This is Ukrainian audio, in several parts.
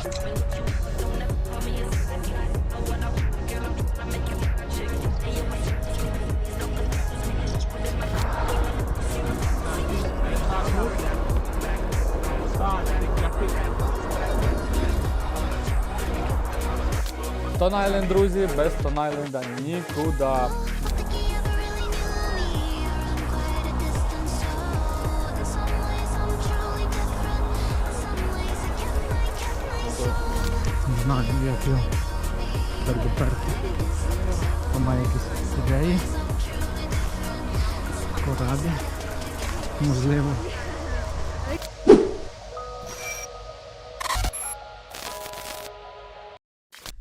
Тон Айленд, друзі, без Тон Айленда нікуди. Знаю, як його передоперти. Має якісь ідеї. Кораблі. Можливо.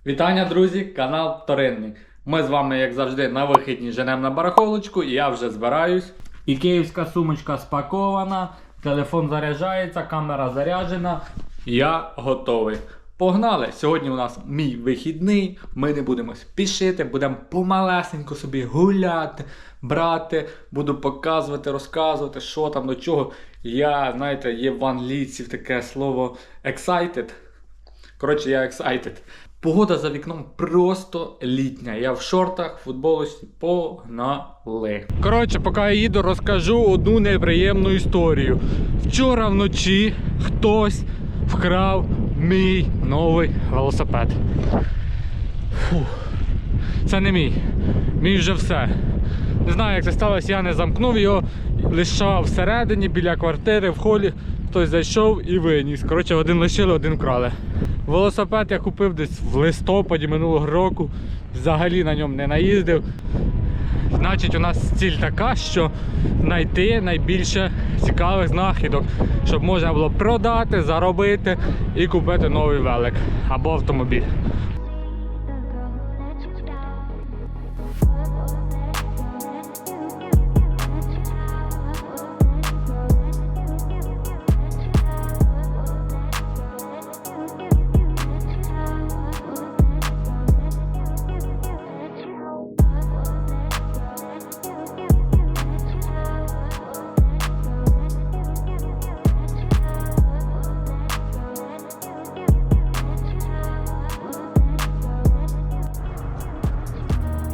Вітання, друзі! Канал Вторинний. Ми з вами, як завжди, на вихідні женемо на барахолочку, і я вже збираюсь. І київська сумочка спакована, телефон заряджається, камера заряджена. Я готовий. Погнали! Сьогодні у нас мій вихідний. Ми не будемо спішити, будемо помалесенько собі гуляти, брати, буду показувати, розказувати, що там до чого. Я, знаєте, є в англійців таке слово excited. Коротше, я excited. Погода за вікном просто літня. Я в шортах, футболочці, погнали. Коротше, поки я їду, розкажу одну неприємну історію. Вчора вночі хтось вкрав мій новий велосипед. Фух. Це не мій. Мій вже все. Не знаю, як це сталося, я не замкнув його, лишав всередині біля квартири, в холі. Хтось зайшов і виніс. Коротше, один лишили, один вкрали. Велосипед я купив десь в листопаді минулого року. Взагалі на ньому не наїздив. Значить, у нас ціль така, що знайти найбільше цікавих знахідок, щоб можна було продати, заробити і купити новий велик або автомобіль.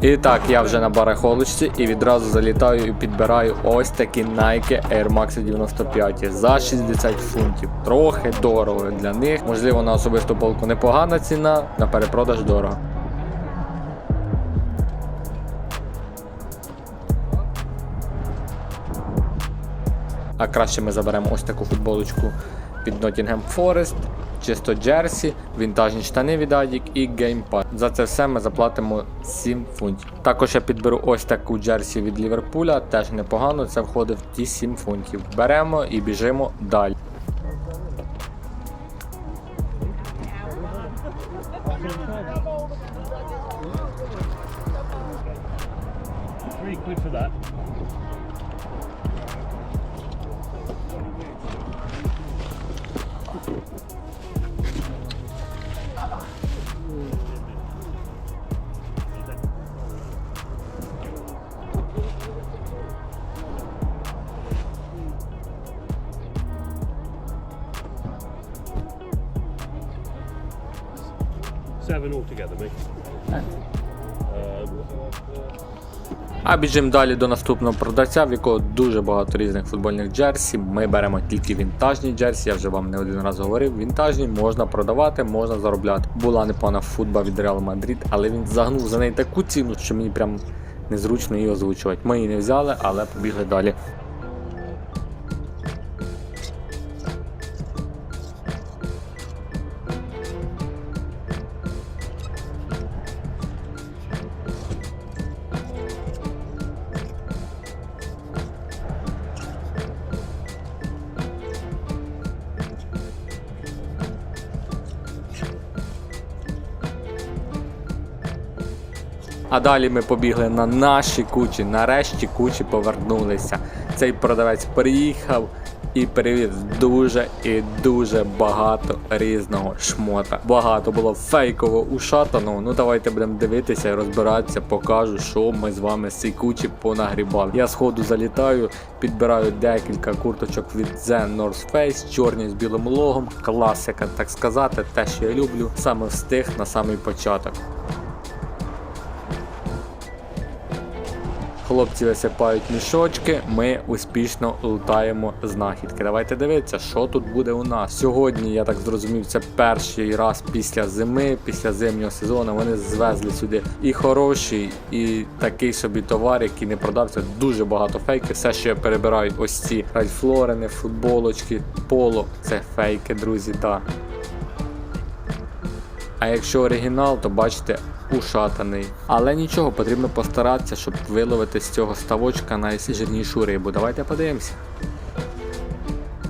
І так, я вже на барахолочці і відразу залітаю і підбираю ось такі Nike Air Max 95 за 60 фунтів. Трохи дорого для них. Можливо, на особисту полку непогана ціна, на перепродаж дорого. А краще ми заберемо ось таку футболочку під Nottingham Forest, чисто Джерсі, вінтажні штани від Adic і геймпад. За це все ми заплатимо 7 фунтів. Також я підберу ось таку Джерсі від Ліверпуля, теж непогано, це входить в ті 7 фунтів. Беремо і біжимо далі. Three quid for that. А біжимо далі до наступного продавця, в якого дуже багато різних футбольних джерсі. Ми беремо тільки вінтажні джерсі, я вже вам не один раз говорив. Вінтажні можна продавати, можна заробляти. Була непогана футба від Реал Мадрид, але він загнув за неї таку ціну, що мені прям незручно її озвучувати. Ми її не взяли, але побігли далі. А далі ми побігли на наші кучі. Нарешті кучі повернулися. Цей продавець приїхав, і привіз дуже і дуже багато різного шмота. Багато було фейково ушатаного. Ну давайте будемо дивитися і розбиратися, покажу, що ми з вами з цієї кучі понагрібали. Я сходу залітаю, підбираю декілька курточок від Zen North Face, чорні з білим логом, класика, так сказати, те, що я люблю, саме встиг на самий початок. Хлопці висипають мішочки, ми успішно лутаємо знахідки. Давайте дивитися, що тут буде у нас. Сьогодні, я так зрозумів, це перший раз після зими, після зимнього сезону. Вони звезли сюди і хороший, і такий собі товар, який не продався. Дуже багато фейків. Все, що я перебираю, ось ці ральфлорени, футболочки, поло. Це фейки, друзі, так. А якщо оригінал, то бачите, ушатаний. Але нічого, потрібно постаратися, щоб виловити з цього ставочка найжирнішу рибу. Давайте подивимося.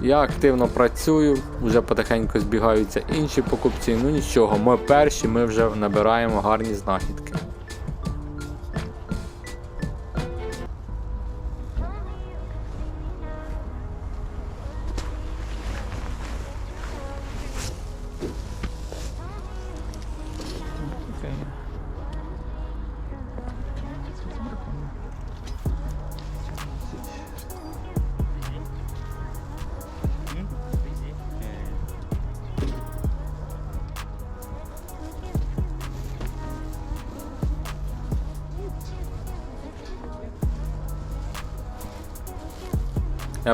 Я активно працюю, вже потихеньку збігаються інші покупці. Ну нічого, ми перші, ми вже набираємо гарні знахідки.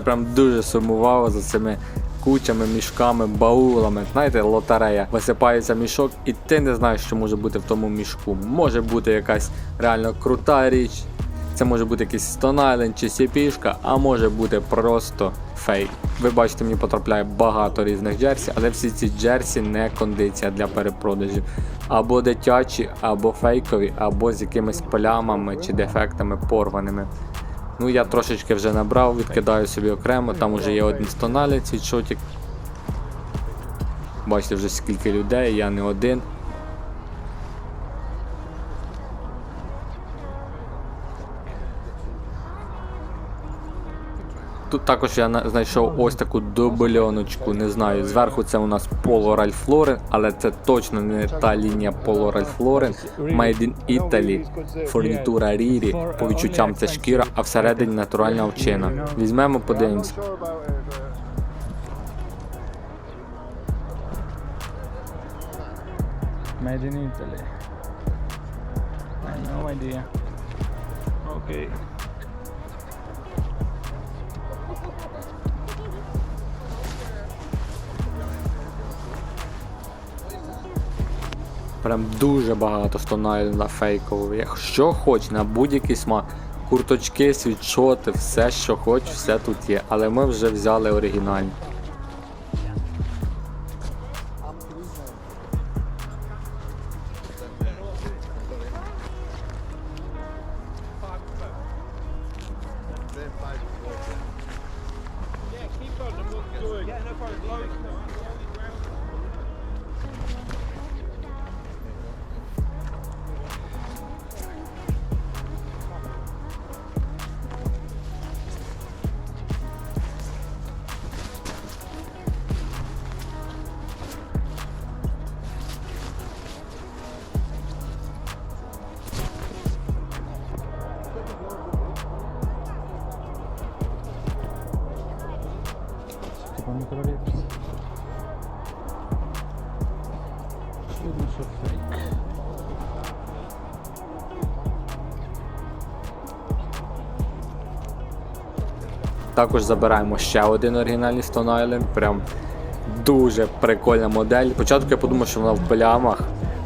Я прям дуже сумував за цими кучами, мішками, баулами. Знаєте, лотерея. Висипається мішок, і ти не знаєш, що може бути в тому мішку. Може бути якась реально крута річ. Це може бути якийсь Stone чи сіпішка, а може бути просто фейк. Ви бачите, мені потрапляє багато різних джерсі, але всі ці джерсі не кондиція для перепродажів. Або дитячі, або фейкові, або з якимись плямами чи дефектами порваними. Ну я трошечки вже набрав, відкидаю собі окремо, там вже є один стоналець світшотик. Бачите вже скільки людей, я не один. Тут також я знайшов ось таку дубльоночку, не знаю. Зверху це у нас Polo Ralph Lauren, але це точно не та лінія Polo Ralph Lauren. Made in Italy, фурнітура Рірі. По відчуттям це шкіра, а всередині натуральна овчина. Візьмемо, подивимось. Made in Italy. I have no idea. Okay. Прям дуже багато стонайлена фейкового. Якщо хоч на будь-який смак. Курточки, світшоти, все, що хоч, все тут є. Але ми вже взяли оригінальні. Також забираємо ще один оригінальний Stone. Прям дуже прикольна модель. Спочатку я подумав, що вона в плямах,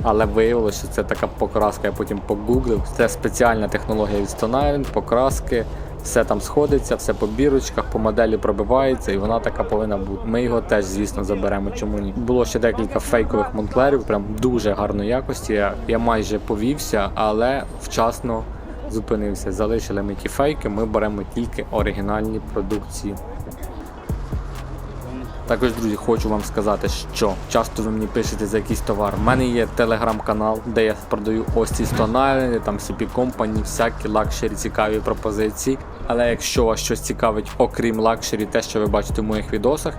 але виявилося, що це така покраска. Я потім погуглив. Це спеціальна технологія від Stone покраски. Все там сходиться, все по бірочках, по моделі пробивається, і вона така повинна бути. Ми його теж, звісно, заберемо. Чому ні? Було ще декілька фейкових монклерів, прям дуже гарної якості. Я, я майже повівся, але вчасно зупинився. Залишили ми ті фейки, ми беремо тільки оригінальні продукції. Також, друзі, хочу вам сказати, що часто ви мені пишете за якийсь товар. У мене є телеграм-канал, де я продаю ось ці стонайли, там CP Company, всякі лакшері, цікаві пропозиції. Але якщо вас щось цікавить, окрім лакшері, те, що ви бачите в моїх відосах,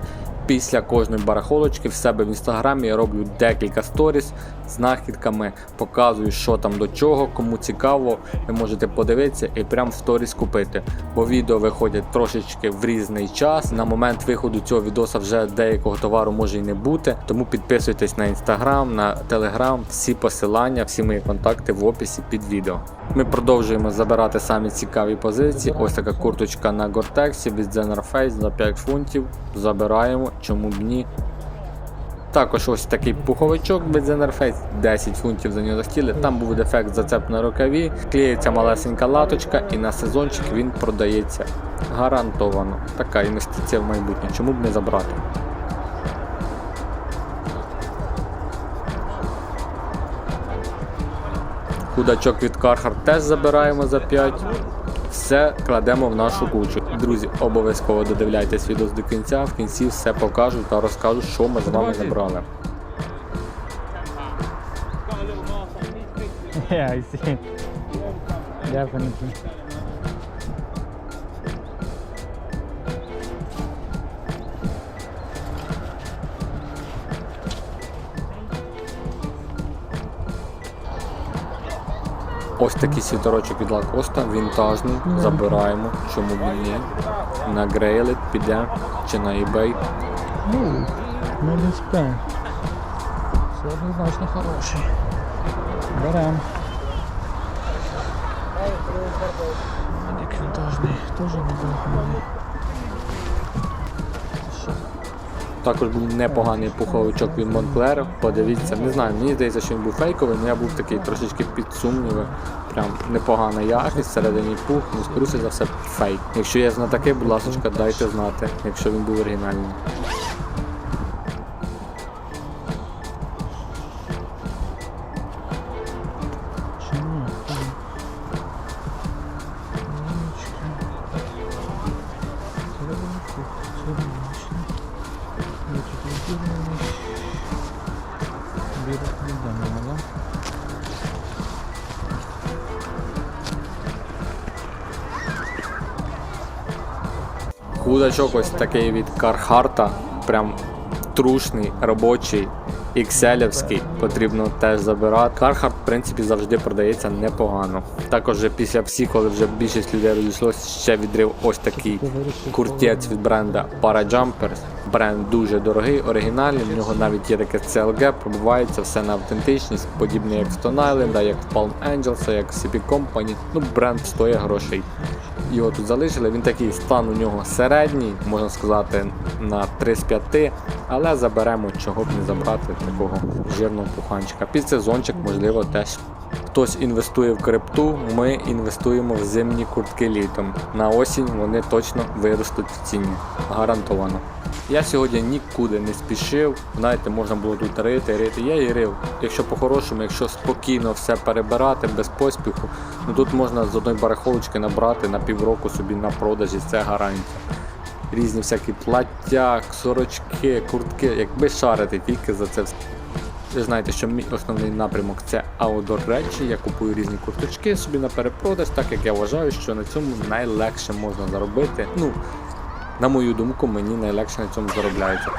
Після кожної барахолочки в себе в інстаграмі я роблю декілька сторіс з знахідками, показую, що там до чого, кому цікаво, ви можете подивитися і прям в сторіс купити. Бо відео виходять трошечки в різний час. На момент виходу цього відоса вже деякого товару може і не бути. Тому підписуйтесь на інстаграм, на телеграм, всі посилання, всі мої контакти в описі під відео. Ми продовжуємо забирати самі цікаві позиції. Ось така курточка на Гортексі від Zener Face за 5 фунтів. Забираємо, чому б ні. Також ось такий пуховичок від Zener Face, 10 фунтів за нього захотіли. Там був дефект зацеп на рукаві, клеїться малесенька латочка і на сезончик він продається гарантовано. Така інвестиція в майбутнє, чому б не забрати. Кудачок від Carhartt теж забираємо за 5. Все кладемо в нашу кучу. Друзі, обов'язково додивляйтесь відео до кінця. В кінці все покажу та розкажу, що ми з вами забрали. Yeah, I see. Definitely. Ось такий світорочок від Лакоста, вінтажний, забираємо, чому б ні. На Грейлит піде чи на eBay. Ну, не спи. Все однозначно хороший. Берем. Медик винтажний, теж непоганий. Також був непоганий пуховичок від Монклера. Подивіться, не знаю, мені здається, що він був фейковий, але я був такий трошечки під сумніви. Прям непогана якість, всередині пух, ну скоріше за все фейк. Якщо є знатаки, будь ласка, дайте знати, якщо він був оригінальний. Худачок ось такий від Кархарта, прям трушний, робочий, XL-овський, потрібно теж забирати. Кархарт, в принципі, завжди продається непогано. Також після всіх, коли вже більшість людей розійшлося, ще відрив ось такий куртець від бренда Parajumpers. Бренд дуже дорогий, оригінальний, в нього навіть є таке CLG, пробувається все на автентичність, подібне як в Stone Island, як в Palm Angels, як в CP Company. Ну, бренд стоїть грошей. Його тут залишили. Він такий стан у нього середній, можна сказати, на 3 з 5, але заберемо, чого б не забрати такого жирного пуханчика. Під сезончик, можливо, теж. Хтось інвестує в крипту, ми інвестуємо в зимні куртки літом. На осінь вони точно виростуть в ціні. Гарантовано. Я сьогодні нікуди не спішив. Знаєте, можна було тут рити, рити. Я і рив. Якщо по-хорошому, якщо спокійно все перебирати без поспіху, ну тут можна з одної барахолочки набрати на півроку собі на продажі, це гарантія. Різні всякі плаття, сорочки, куртки, якби шарити тільки за це все. Ви знаєте, що мій основний напрямок це аудор речі. Я купую різні курточки собі на перепродаж, так як я вважаю, що на цьому найлегше можна заробити. Ну, на мою думку, мені найлегше на цьому заробляється.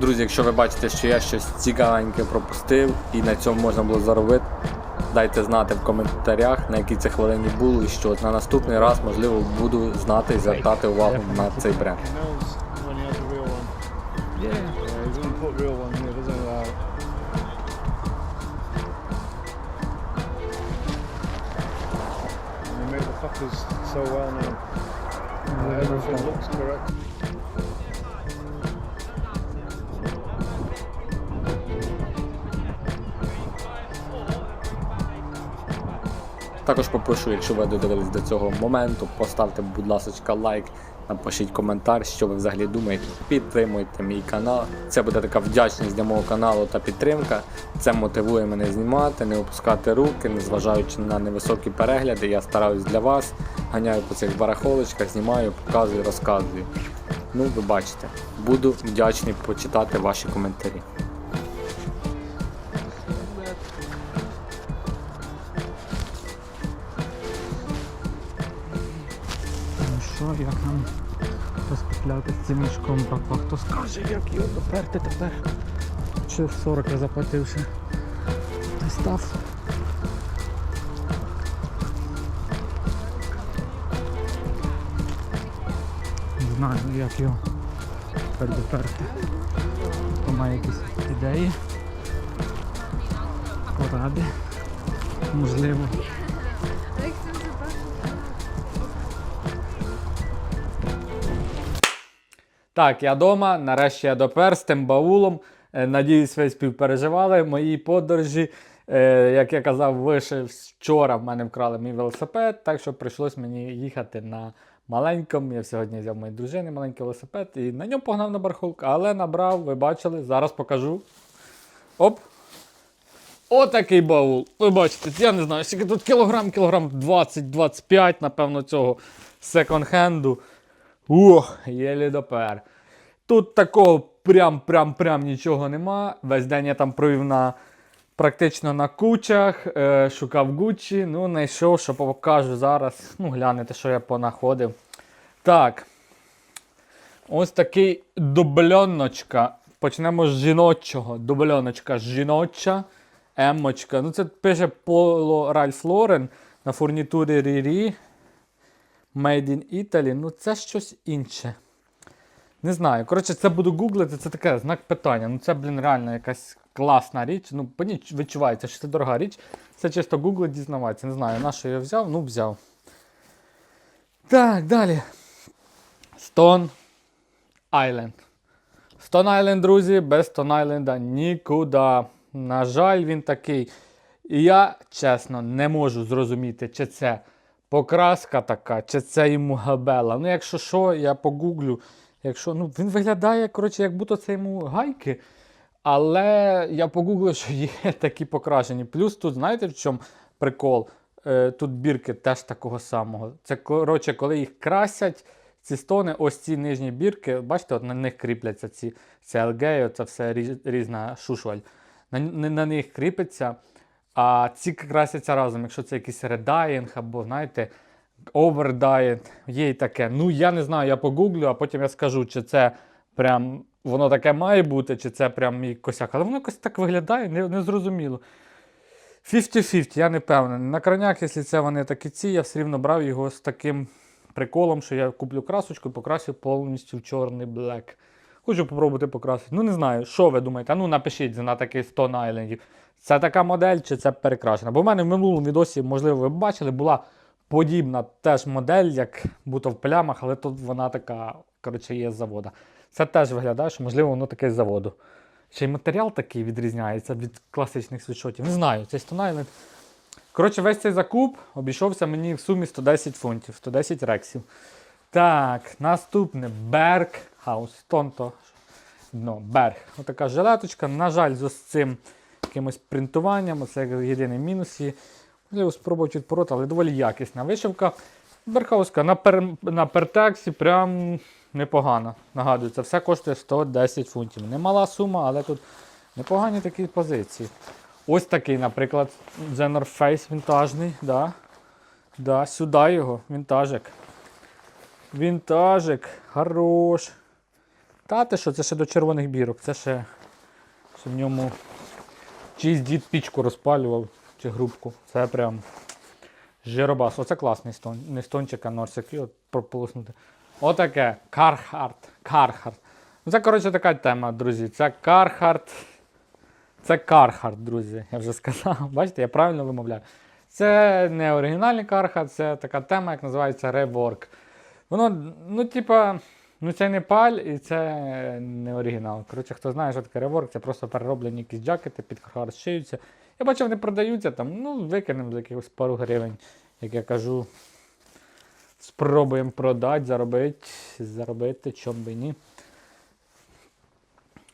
Друзі, якщо ви бачите, що я щось цікавеньке пропустив і на цьому можна було заробити, дайте знати в коментарях, на якій це хвилині було і що на наступний раз, можливо, буду знати і звертати увагу на цей бренд. He knows when he has a real Також попрошу, якщо ви додивились до цього моменту, поставте, будь ласка, лайк, напишіть коментар, що ви взагалі думаєте. Підтримуйте мій канал. Це буде така вдячність для мого каналу та підтримка. Це мотивує мене знімати, не опускати руки, незважаючи на невисокі перегляди. Я стараюсь для вас, ганяю по цих барахолочках, знімаю, показую, розказую. Ну, ви бачите, буду вдячний почитати ваші коментарі. Як нам розпетляти з цим мішком, братва? Хто скаже, як його доперти тепер? Чи 40 я заплативши? Та став. Не знаю, як його тепер доперти. Хто має якісь ідеї? Поради. Можливо. Так, я вдома, нарешті я допер з тим баулом. Е, Надіюсь, ви співпереживали мої подорожі. Е, Як я казав, ви ще вчора в мене вкрали мій велосипед, так що прийшлось мені їхати на маленькому. Я сьогодні взяв моїй дружини маленький велосипед і на ньому погнав на барахолку, але набрав, ви бачили, зараз покажу. Оп! Отакий баул. Ви бачите, я не знаю, скільки тут кілограм, кілограм 20-25, напевно, цього секонд-хенду. Ох, єлі допер. Тут такого прям-прям-прям нічого нема. Весь день я там провів на, практично на кучах, е, шукав Гуччі, ну, знайшов, що покажу зараз. Ну, глянете, що я понаходив. Так. Ось такий дубльоночка. Почнемо з жіночого. Дубльоночка жіноча. Емочка. Ну, це пише Polo Ralph Lauren на фурнітурі Riri. Made in Italy. Ну, це щось інше. Не знаю. Коротше, це буду гуглити, це таке знак питання. Ну, це, блін, реально якась класна річ. Ну, відчувається, що це дорога річ. Це чисто гуглить, дізнаватися. Не знаю, на що я взяв, ну взяв. Так, далі. Stone Island. Stone Island, друзі, без Stone Island нікуди. На жаль, він такий. І я, чесно, не можу зрозуміти, чи це покраска така, чи це йому габела. Ну, якщо що, я погуглю. Якщо, ну, він виглядає, коротше, як будто це йому гайки. Але я погуглив, що є такі покрашені. Плюс тут, знаєте, в чому прикол? Е, тут бірки теж такого самого. Це, коротше, коли їх красять, ці стони, ось ці нижні бірки, бачите, от на них кріпляться ці CLG, це все різна шушваль. На, на, на них кріпиться, а ці красяться разом, якщо це якийсь редайінг або, знаєте, овердайінг, є і таке. Ну, я не знаю, я погуглю, а потім я скажу, чи це прям воно таке має бути, чи це прям мій косяк. Але воно якось так виглядає, не, не зрозуміло. 50-50, я не певний. На кранях, якщо це вони такі ці, я все рівно брав його з таким приколом, що я куплю красочку і покрасю повністю в чорний блек. Хочу попробувати покрасити. Ну, не знаю, що ви думаєте? Ну напишіть на такий Stone Island. Це така модель чи це перекрашена? Бо в мене в минулому відосі, можливо, ви бачили, була подібна теж модель, як будто в плямах, але тут вона така, коротше, є з завода. Це теж виглядає, що можливо воно таке з заводу. Ще й матеріал такий відрізняється від класичних світшотів. Не знаю, цей Stone Island. Коротше, весь цей закуп обійшовся мені в сумі 110 фунтів, 110 рексів. Так, наступне Berg House. Тонто дно, Берг. Отака жилеточка. На жаль, з цим якимось принтуванням. Це єдиний мінус. її. Можливо, спробувати відпороти, але доволі якісна вишивка. Берхауска на, пер, на пертексі прям непогано. Нагадую, це все коштує 110 фунтів. Немала сума, але тут непогані такі позиції. Ось такий, наприклад, The Face вінтажний. Да. Да, сюди його, вінтажик. Вінтажик, хорош. Та ти що, це ще до червоних бірок, це ще, ще в ньому чийсь дід пічку розпалював чи грубку. Це прям жиробас. Оце класний стон. Не стончик, а норсик. І от прополоснути. Отаке. Кархарт. Кархарт. Ну, Це, коротше, така тема, друзі. Це Кархарт. Це Кархарт, друзі. Я вже сказав. Бачите, я правильно вимовляю. Це не оригінальний Кархарт, це така тема, як називається Rework. Воно, ну, типа, ну це не паль і це не оригінал. Коротше, хто знає, що таке реворк, це просто перероблені якісь джакети, під Кархарт шиються Я бачив, вони продаються там, ну, викинемо за якихось пару гривень, як я кажу. Спробуємо продати, заробити, заробити, чом би ні.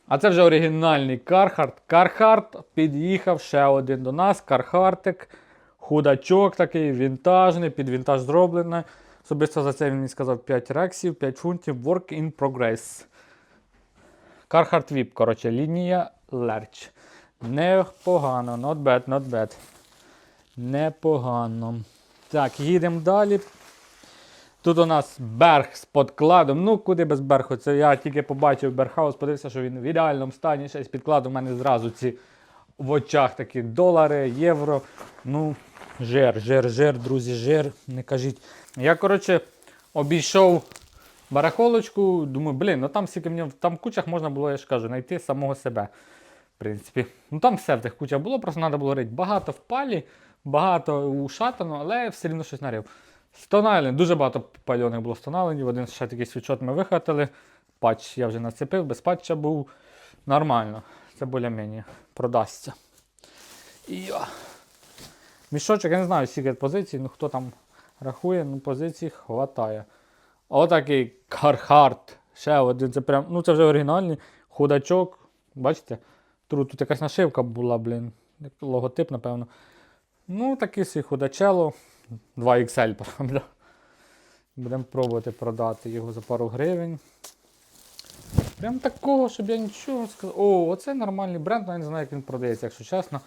А це вже оригінальний Кархарт. Кархарт під'їхав ще один до нас. Кархартик. Худачок такий, вінтажний, під вінтаж зроблений. Особисто за це він мені сказав 5 рексів, 5 фунтів. Work in progress. Кархарт Віп, коротше, лінія Лерч. Непогано, not bad, not bad. Непогано. Так, їдемо далі. Тут у нас берг з подкладом. Ну, куди без бергу? Це я тільки побачив бергхаус, подивився, що він в ідеальному стані. Ще з підкладом у мене зразу ці в очах такі долари, євро. Ну, жир, жир, жир, друзі, жир, не кажіть. Я, коротше, обійшов барахолочку, думаю, блін, ну там скільки мені там в кучах можна було, я ж кажу, знайти самого себе. В принципі. Ну там все в тих кучах було, просто треба було рити. Багато в палі, багато у шатану, але все рівно щось нарив. Стонайленд, дуже багато пальоних було стонайленів. Один ще такий свічот ми вихватили. Патч я вже нацепив, без патча був. Нормально. Це більш-менш продасться. І. Мішочок, я не знаю, скільки позицій, ну хто там рахує, ну позицій хватає. Отакий Кархарт. Ще один. Це прям, ну це вже оригінальний. Худачок. Бачите? Тут, тут якась нашивка була, блін. Логотип, напевно. Ну, такий свій худачело. 2XL, правда. Будемо пробувати продати його за пару гривень. Прям такого, щоб я нічого сказав. О, оце нормальний бренд, але не знаю, як він продається, якщо чесно.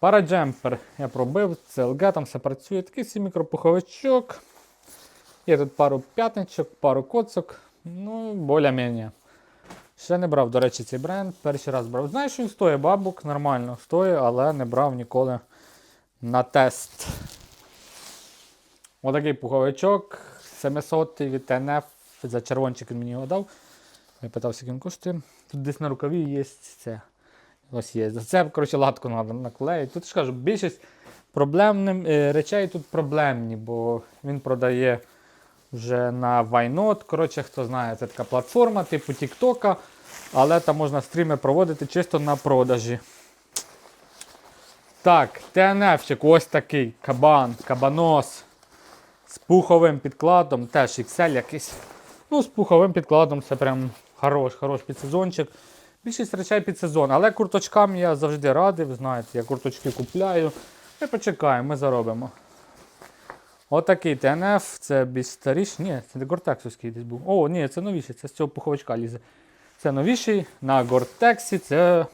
Параджемпер я пробив, CLG, там все працює. Такий свій мікропуховичок. Є тут пару п'ятничок, пару коцок. Ну, більш-менш. Ще не брав, до речі, цей бренд. Перший раз брав. Знаєш, він стоїть бабок, нормально стоїть, але не брав ніколи на тест. Отакий пуховичок 700 від ТНФ. За червончик він мені його дав. Я питав, скільки він коштує. Тут десь на рукаві є це. Ось є. Це, коротше, латку треба наклеїти. Тут ж кажу, більшість проблемним, е, речей тут проблемні, бо він продає вже на Wynot. Коротше, хто знає, це така платформа типу TikTok, але там можна стріми проводити чисто на продажі. Так, ТНФчик ось такий кабан, кабанос з пуховим підкладом, теж XL якийсь. Ну, з пуховим підкладом це прям хорош, хорош підсезончик. Більшість речей під сезон, але курточкам я завжди радий, ви знаєте, я курточки купляю. Ми почекаємо, ми заробимо. Отакий ТНФ, це більш старіший. Ні, це не гортексовський десь був. О, ні, це новіший, це з цього пуховичка лізе. Це новіший. На гортексі це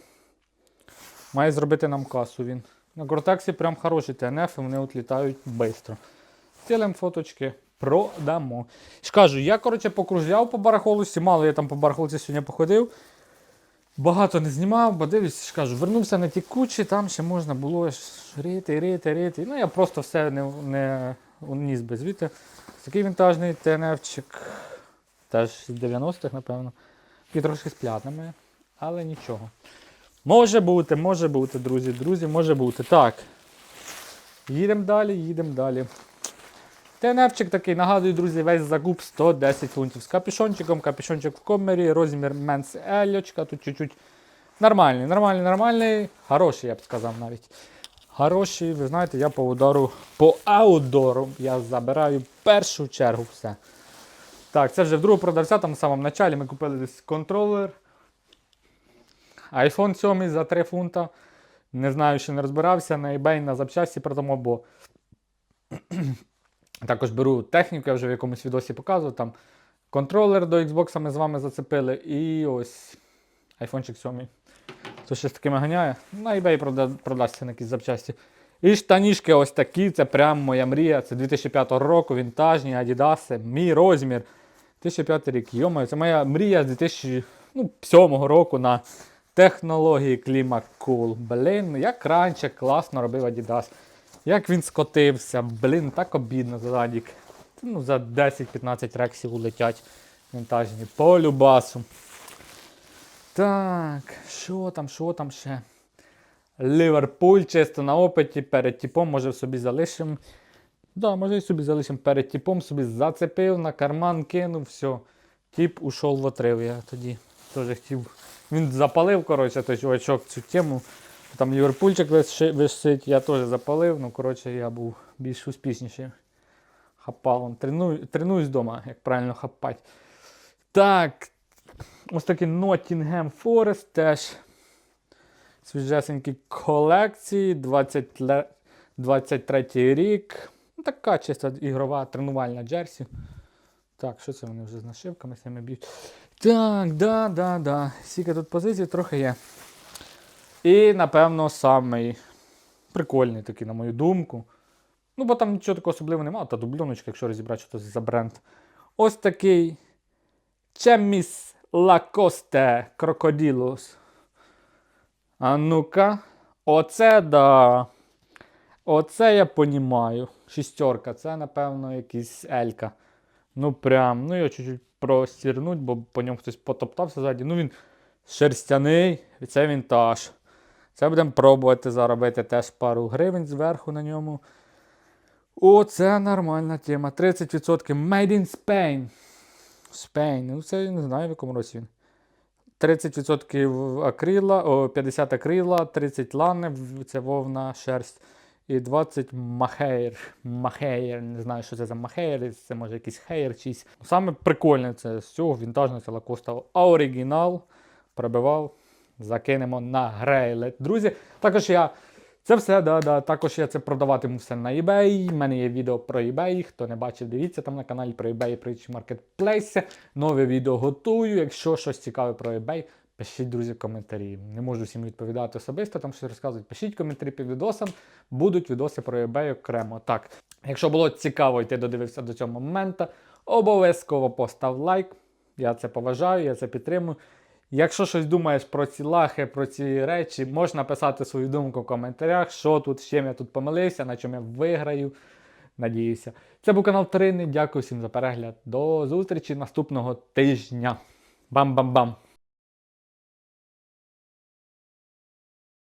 має зробити нам касу він. На гортексі прям хороші ТНФ, вони от літають швидко. Цілим фоточки продамо. ж я коротше покружляв по барахолусі, мало я там по барахолці сьогодні походив. Багато не знімав, бо дивлюсь, кажу, вернувся на ті кучі, там ще можна було рити, рити, рити. Ну я просто все не, не уніс без звідти. Такий вінтажний ТНФчик. Теж з 90-х, напевно. І трошки з п'ятнами, але нічого. Може бути, може бути, друзі, друзі, може бути. Так. Їдемо далі, їдемо далі. ТНФчик такий, нагадую, друзі, весь закуп 110 фунтів з капюшончиком, капюшончик в комері, розмір Менс Ельочка, тут чуть-чуть нормальний, нормальний, нормальний, хороший, я б сказав навіть. Хороший, ви знаєте, я по удару, по аудору я забираю першу чергу все. Так, це вже в другого продавця, там в самому началі ми купили десь контролер. iPhone 7 за 3 фунта. Не знаю, ще не розбирався на eBay на запчасті продамо, бо також беру техніку, я вже в якомусь відосі показував. Там контролер до Xbox ми з вами зацепили. І ось айфончик 7. Хто ще з такими ганяє? На eBay прода- продасться на якісь запчасті. І штанішки ось такі, це прям моя мрія. Це 2005 року, вінтажні, Adidas, мій розмір. 2005 рік. Йомаю, це моя мрія з 2007 року на технології Cool. Блін, як раніше класно робив Adidas. Як він скотився, блін, так обідно за Радік. Ну, за 10-15 рексів улетять вінтажні. По любасу. Так, що там, що там ще? Ліверпуль чисто на опиті, перед типом, може собі залишимо. Да, може собі залишимо перед типом, собі зацепив, на карман кинув, все. Тіп ушов в отрив. Я тоді теж хотів. Він запалив, коротше, той чувачок цю тему. Там Ліверпульчик висить, я теж запалив, ну коротше, я був більш успішнішим хапалом. Треную, тренуюсь вдома, як правильно хапати. Так. Ось такий Nottingham Forest теж. Свіжесенькі колекції, 20, 23 рік. Ну, така чисто ігрова тренувальна джерсі. Так, що це вони вже з нашивками самі б'ють? Так, да, да, да. Скільки тут позицій трохи є. І, напевно, самий прикольний такий, на мою думку. Ну, бо там нічого такого особливого немає, та дубльоночка, якщо розібрати, що це за бренд. Ось такий Чеміс Лакосте Крокоділус. А ну-ка. Оце да. Оце я понімаю. Шістерка, це, напевно, якийсь Елька. Ну прям, ну його чуть-чуть простірнуть, бо по ньому хтось потоптався ззаді. Ну він шерстяний, це вінтаж. Це будемо пробувати заробити теж пару гривень зверху на ньому. О, це нормальна тема. 30% Made in Spain. Spain. Ну, це я не знаю, в якому році він. 30% акрила, о, 50 акрила, 30 лани, це вовна шерсть. І 20 махейр. Махейр. Не знаю, що це за махейр, це може якийсь хейр чийсь. Саме прикольне це з цього вінтажного це лакоста оригінал. Пробивав. Закинемо на грейлет. Друзі, також я. Це все, да, да. Також я це продаватиму все на eBay. У мене є відео про eBay. Хто не бачив, дивіться там на каналі про eBay про інші маркетплейси. Нове відео готую. Якщо щось цікаве про eBay, пишіть, друзі, коментарі. Не можу всім відповідати особисто, там щось розказують. Пишіть коментарі під відосом. Будуть відоси про eBay окремо. Так, якщо було цікаво, і ти додивився до цього моменту, обов'язково постав лайк. Я це поважаю, я це підтримую. Якщо щось думаєш про ці лахи, про ці речі, можна написати свою думку в коментарях, що тут, з чим я тут помилився, на чому я виграю. Надіюся. Це був канал Трини. Дякую всім за перегляд. До зустрічі наступного тижня. Бам-бам-бам!